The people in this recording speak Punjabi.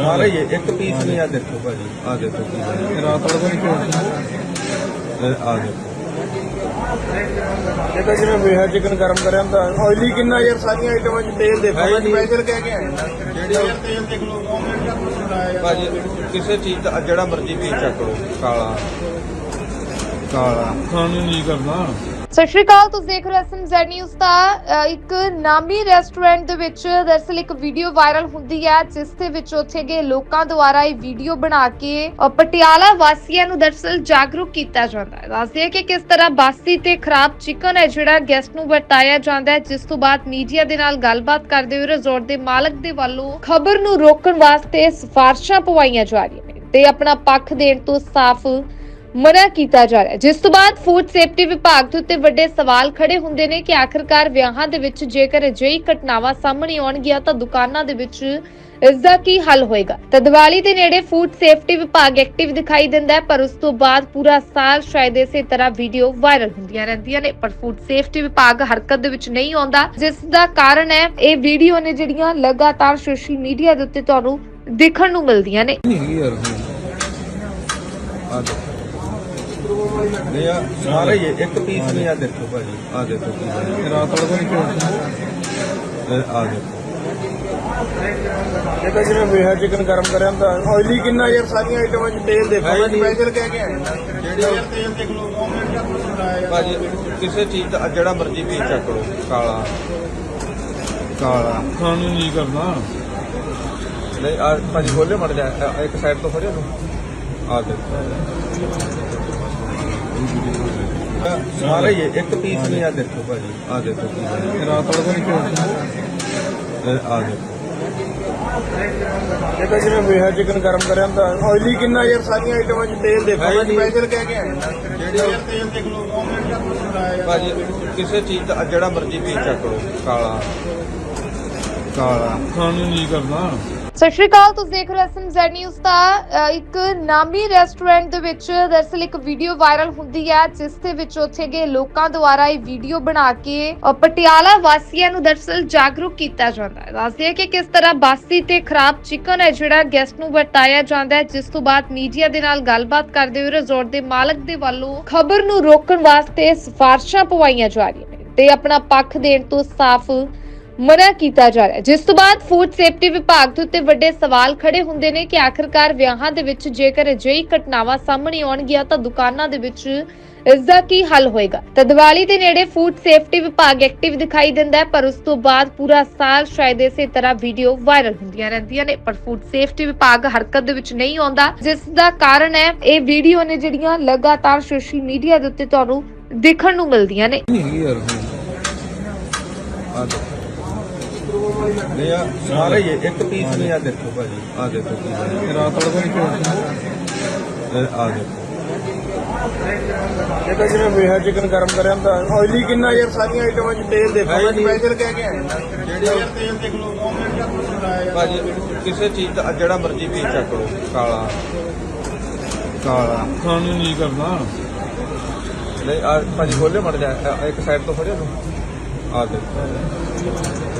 ਸਾਰੇ ਹੀ ਹੈ, ਇੱਕ ਪੀਸ ਨਹੀਂ ਆ ਦੇਖੋ ਭਾਜੀ। ਆ ਦੇਖੋ ਕੀ ਹੈ ਰਾਤ ਵਾਲਾ ਕੋਈ ਕਿਉਂ ਇਹ ਆ ਦੇਖੋ। ਇਹ ਤਾਂ ਜਿਵੇਂ ਵੇਹਾ ਚਿਕਨ ਗਰਮ ਕਰਿਆ ਹੁੰਦਾ। ਆਇਲੀ ਕਿੰਨਾ ਯਾਰ ਸਾਰੀਆਂ ਆਈਟਮਾਂ 'ਚ ਤੇਲ ਦੇਖੋ ਹੈ ਮੈਂ ਜੀ। ਸਪੈਸ਼ਲ ਕਹਿ ਕੇ ਆਇਆ। ਜਿਹੜੀ ਯਾਰ ਤੇਲ ਦੇਖ ਲਓ ਗਵਰਨਮੈਂਟ ਦਾ ਕੁਝ ਲਾਇਆ ਭਾਜੀ ਕਿਸੇ ਚੀਜ਼ ਦਾ ਜਿਹੜਾ ਮਰਜ਼ੀ ਪੀਸ ਚੱਕ ਲਓ ਕਾਲਾ। ਕਾਲਾ। ਸਾਨੂੰ ਨਹੀਂ ਕਰਨਾ ਸਤਿ ਸ਼੍ਰੀ ਅਕਾਲ ਤੁਸੀਂ ਦੇਖ ਰਹੇ ਹੋ ਐਸਐਮਜ਼ੈਡ ਨਿਊਜ਼ ਦਾ ਇੱਕ ਨਾਮੀ ਰੈਸਟੋਰੈਂਟ ਦੇ ਵਿੱਚ ਦਰਅਸਲ ਇੱਕ ਵੀਡੀਓ ਵਾਇਰਲ ਹੁੰਦੀ ਹੈ ਜਿਸ ਦੇ ਵਿੱਚ ਉੱਥੇ ਗਏ ਲੋਕਾਂ ਦੁਆਰਾ ਇਹ ਵੀਡੀਓ ਬਣਾ ਕੇ ਅ, ਪਟਿਆਲਾ ਵਾਸੀਆਂ ਨੂੰ ਦਰਅਸਲ ਜਾਗਰੂਕ ਕੀਤਾ ਜਾਂਦਾ ਹੈ। ਦੱਸਦੇ ਕਿ ਕਿਸ ਤਰ੍ਹਾਂ ਬਾਸੀ ਤੇ ਖਰਾਬ ਚਿਕਨ ਹੈ ਜਿਹੜਾ ਗੈਸਟ ਨੂੰ ਵਰਤਾਇਆ ਜਾਂਦਾ ਹੈ ਜਿਸ ਤੋਂ ਬਾਅਦ ਮੀਡੀਆ ਦੇ ਨਾਲ ਗੱਲਬਾਤ ਕਰਦੇ ਹੋਏ ਰਿਜ਼ੋਰਟ ਦੇ ਮਾਲਕ ਦੇ ਵੱਲੋਂ ਖਬਰ ਨੂੰ ਰੋਕਣ ਵਾਸਤੇ ਸਿਫਾਰਸ਼ਾਂ ਪਵਾਈਆਂ ਜਾ ਰਹੀਆਂ ਨੇ ਤੇ ਆਪਣਾ ਪੱਖ ਦੇਣ ਤੋਂ ਸਾਫ਼ ਮਨਾ ਕੀਤਾ ਜਾ ਰਿਹਾ ਹੈ। ਜਿਸ ਤੋਂ ਬਾਅਦ ਫੂਡ ਸੇਫਟੀ ਵਿਭਾਗ ਦੇ ਉੱਤੇ ਵੱਡੇ ਸਵਾਲ ਖੜੇ ਹੁੰਦੇ ਨੇ ਕਿ ਆਖਰਕਾਰ ਵਿਆਹਾਂ ਦੇ ਵਿੱਚ ਜੇਕਰ ਅਜਿਹੀ ਘਟਨਾਵਾਂ ਸਾਹਮਣੇ ਆਉਣਗੀਆਂ ਤਾਂ ਦੁਕਾਨਾਂ ਦੇ ਵਿੱਚ ਇਸ ਦਾ ਕੀ ਹੱਲ ਹੋਏਗਾ? ਤਾਂ ਦੀਵਾਲੀ ਦੇ ਨੇੜੇ ਫੂਡ ਸੇਫਟੀ ਵਿਭਾਗ ਐਕਟਿਵ ਦਿਖਾਈ ਦਿੰਦਾ ਹੈ, ਪਰ ਉਸ ਤੋਂ ਬਾਅਦ ਪੂਰਾ ਸਾਲ ਸ਼ਾਇਦ ਇਸੇ ਤਰ੍ਹਾਂ ਵੀਡੀਓ ਵਾਇਰਲ ਹੁੰਦੀਆਂ ਰਹਿੰਦੀਆਂ ਨੇ। ਪਰ ਫੂਡ ਸੇਫਟੀ ਵਿਭਾਗ ਹਰਕਤ ਦੇ ਵਿੱਚ ਨਹੀਂ ਆਉਂਦਾ, ਜਿਸ ਦਾ ਕਾਰਨ ਹੈ, ਇਹ ਵੀਡੀਓ ਨੇ ਜਿਹੜੀਆਂ ਲਗਾਤਾਰ ਸੋਸ਼ਲ ਮੀਡੀਆ ਦੇ ਉੱਤੇ ਤੁਹਾਨੂੰ ਦੇਖਣ ਨੂੰ ਮਿਲਦੀਆਂ ਨੇ। ਨਹੀਂ ਯਾਰ ਆ ਦੇਖੋ ਨਹੀਂ ਆ ਸਾਰੇ ਹੀ ਹੈ, ਇੱਕ ਪੀਸ ਨਹੀਂ ਆ ਦੇਖੋ ਭਾਜੀ ਆ ਦੇਖੋ ਕੀ ਹੈ ਰਾਤ ਵਾਲਾ ਕੋਈ ਕਿਉਂ? ਇਹ ਆ ਦੇਖੋ। ਇਹ ਤਾਂ ਜਿਵੇਂ ਵੇਹਾ ਚਿਕਨ ਗਰਮ ਕਰਿਆ ਹੁੰਦਾ। ਆਇਲੀ ਕਿੰਨਾ ਯਾਰ ਸਾਰੀਆਂ ਆਈਟਮਾਂ 'ਚ ਤੇਲ ਦੇਖੋ ਹੈ ਮੈਂ ਜੀ। ਸਪੈਸ਼ਲ ਕਹਿ ਕੇ ਆਇਆ। ਜਿਹੜੀ ਯਾਰ ਤੇਲ ਦੇਖ ਲਓ ਗਵਰਨਮੈਂਟ ਦਾ ਕੁਝ ਲਾਇਆ ਭਾਜੀ ਕਿਸੇ ਚੀਜ਼ ਦਾ ਜਿਹੜਾ ਮਰਜ਼ੀ ਪੀਸ ਚੱਕ ਲਓ ਕਾਲਾ। ਕਾਲਾ। ਸਾਨੂੰ ਨਹੀਂ ਕਰਨਾ। ਨਹੀਂ ਆ ਭਾਜੀ ਖੋਲੇ ਮੜ ਜਾ ਆ, ਇੱਕ ਸਾਈਡ ਤੋਂ ਫੜਿਓ ਨੂੰ ਆ ਦੇਖੋ। ਸਾਰੇ ਹੀ ਹੈ, ਇੱਕ ਪੀਸ ਨਹੀਂ ਆ ਦੇਖੋ ਭਾਜੀ ਆ ਦੇਖੋ ਕੀ ਹੈ ਰਾਤ ਵਾਲਾ ਕੋਈ ਕਿਉਂ ਇਹ ਆ ਦੇਖੋ। ਇਹ ਤਾਂ ਜਿਵੇਂ ਵੇਹਾ ਚਿਕਨ ਗਰਮ ਕਰਿਆ ਹੁੰਦਾ। ਆਇਲੀ ਕਿੰਨਾ ਯਾਰ ਸਾਰੀਆਂ ਆਈਟਮਾਂ 'ਚ ਤੇਲ ਦੇਖੋ ਹੈ ਮੈਂ ਜੀ। ਸਪੈਸ਼ਲ ਕਹਿ ਕੇ ਆਇਆ ਜਿਹੜੀ ਯਾਰ ਤੇਲ ਦੇਖ ਲਓ ਗਵਰਨਮੈਂਟ ਦਾ ਕੁਝ ਲਾਇਆ ਭਾਜੀ ਕਿਸੇ ਚੀਜ਼ ਦਾ ਜਿਹੜਾ ਮਰਜ਼ੀ ਪੀਸ ਚੱਕ ਲਓ ਕਾਲਾ। ਕਾਲਾ। ਸਾਨੂੰ ਨਹੀਂ ਕਰਨਾ ਸਤਿ ਸ਼੍ਰੀ ਅਕਾਲ, ਤੁਸੀਂ ਦੇਖ ਰਹੇ ਹੋ ਐਸਐਮਜ਼ੈਡ ਨਿਊਜ਼ ਦਾ ਇੱਕ ਨਾਮੀ ਰੈਸਟੋਰੈਂਟ ਦੇ ਵਿੱਚ ਦਰਅਸਲ ਇੱਕ ਵੀਡੀਓ ਵਾਇਰਲ ਹੁੰਦੀ ਹੈ, ਜਿਸ ਦੇ ਵਿੱਚ ਉੱਥੇ ਗਏ ਲੋਕਾਂ ਦੁਆਰਾ ਇਹ ਵੀਡੀਓ ਬਣਾ ਕੇ ਪਟਿਆਲਾ ਵਾਸੀਆਂ ਨੂੰ ਦਰਅਸਲ ਜਾਗਰੂਕ ਕੀਤਾ ਜਾਂਦਾ ਹੈ। ਦੱਸਦੇ ਕਿ ਕਿਸ ਤਰ੍ਹਾਂ ਬਾਸੀ ਤੇ ਖਰਾਬ ਚਿਕਨ ਹੈ ਜਿਹੜਾ ਗੈਸਟ ਨੂੰ ਵਰਤਾਇਆ ਜਾਂਦਾ ਹੈ, ਜਿਸ ਤੋਂ ਬਾਅਦ ਮੀਡੀਆ ਦੇ ਨਾਲ ਗੱਲਬਾਤ ਕਰਦੇ ਹੋਏ ਰਿਜ਼ੋਰਟ ਦੇ ਮਾਲਕ ਦੇ ਵੱਲੋਂ ਖਬਰ ਨੂੰ ਰੋਕਣ ਵਾਸਤੇ ਸਿਫਾਰਸ਼ਾਂ ਪਵਾਈਆਂ ਜਾ ਰਹੀਆਂ ਨੇ ਤੇ ਆਪਣਾ ਪੱਖ ਦੇਣ ਤੋਂ ਸਾਫ਼ ਮਨਾ ਕੀਤਾ ਜਾ ਰਿਹਾ ਜਿਸ ਤੋਂ ਬਾਅਦ ਫੂਡ ਸੇਫਟੀ ਵਿਭਾਗ ਦੇ ਉੱਤੇ ਵੱਡੇ ਸਵਾਲ ਖੜੇ ਹੁੰਦੇ ਨੇ ਕਿ ਆਖਰਕਾਰ ਵਿਆਹਾਂ ਦੇ ਵਿੱਚ ਜੇਕਰ ਅਜਿਹੀ ਘਟਨਾਵਾਂ ਸਾਹਮਣੇ ਆਉਣਗੀਆਂ ਤਾਂ ਦੁਕਾਨਾਂ ਦੇ ਵਿੱਚ ਇਸ ਦਾ ਕੀ ਹੱਲ ਹੋਏਗਾ? ਤਾਂ ਦੀਵਾਲੀ ਦੇ ਨੇੜੇ ਫੂਡ ਸੇਫਟੀ ਵਿਭਾਗ ਐਕਟਿਵ ਦਿਖਾਈ ਦਿੰਦਾ ਹੈ, ਪਰ ਉਸ ਤੋਂ ਬਾਅਦ ਪੂਰਾ ਸਾਲ ਸ਼ਾਇਦ ਇਸੇ ਤਰ੍ਹਾਂ ਵੀਡੀਓ ਵਾਇਰਲ ਹੁੰਦੀਆਂ ਰਹਿੰਦੀਆਂ ਨੇ। ਪਰ ਫੂਡ ਸੇਫਟੀ ਵਿਭਾਗ ਹਰਕਤ ਦੇ ਵਿੱਚ ਨਹੀਂ ਆਉਂਦਾ, ਜਿਸ ਦਾ ਕਾਰਨ ਹੈ, ਇਹ ਵੀਡੀਓ ਨੇ ਜਿਹੜੀਆਂ ਲਗਾਤਾਰ ਸੋਸ਼ਲ ਮੀਡੀਆ ਦੇ ਉੱਤੇ ਤੁਹਾਨੂੰ ਦੇਖਣ ਨੂੰ ਮਿਲਦੀਆਂ ਨੇ। ਨਹੀਂ ਯਾਰ ਆ ਨਹੀਂ ਆ ਸਾਰੇ ਹੀ ਹੈ, ਇੱਕ ਪੀਸ ਨਹੀਂ ਆ ਦੇਖੋ ਭਾਜੀ। ਆ ਦੇਖੋ ਕੀ ਹੈ ਰਾਤ ਵਾਲਾ ਕੋਈ ਕਿਉਂ ਇਹ ਆ ਦੇਖੋ। ਇਹ ਤਾਂ ਜਿਵੇਂ ਵੇਹਾ ਚਿਕਨ ਗਰਮ ਕਰਿਆ ਹੁੰਦਾ। ਆਇਲੀ ਕਿੰਨਾ ਯਾਰ ਸਾਰੀਆਂ ਆਈਟਮਾਂ 'ਚ ਤੇਲ ਦੇਖੋ। ਮੈਂ ਜੀ। ਸਪੈਸ਼ਲ ਕਹਿ ਕੇ ਆਇਆ। ਜਿਹੜੀ ਯਾਰ ਤੇਲ ਦੇਖ ਲਓ ਗਵਰਨਮੈਂਟ ਦਾ ਕੁਝ ਲਾਇਆ ਭਾਜੀ ਕਿਸੇ ਚੀਜ਼ ਦਾ ਜਿਹੜਾ ਮਰਜ਼ੀ ਪੀਸ ਚੱਕ ਲਓ। ਕਾਲਾ। ਕਾਲਾ। ਸਾਨੂੰ ਨਹੀਂ ਕਰਨਾ। ਨਹੀਂ ਆ ਭਾਜੀ ਖੋਲੇ ਮੜ ਜਾ ਆ, ਇੱਕ ਸਾਈਡ ਤੋਂ ਫੜਿਓ ਨੂੰ ਆ ਦੇਖੋ।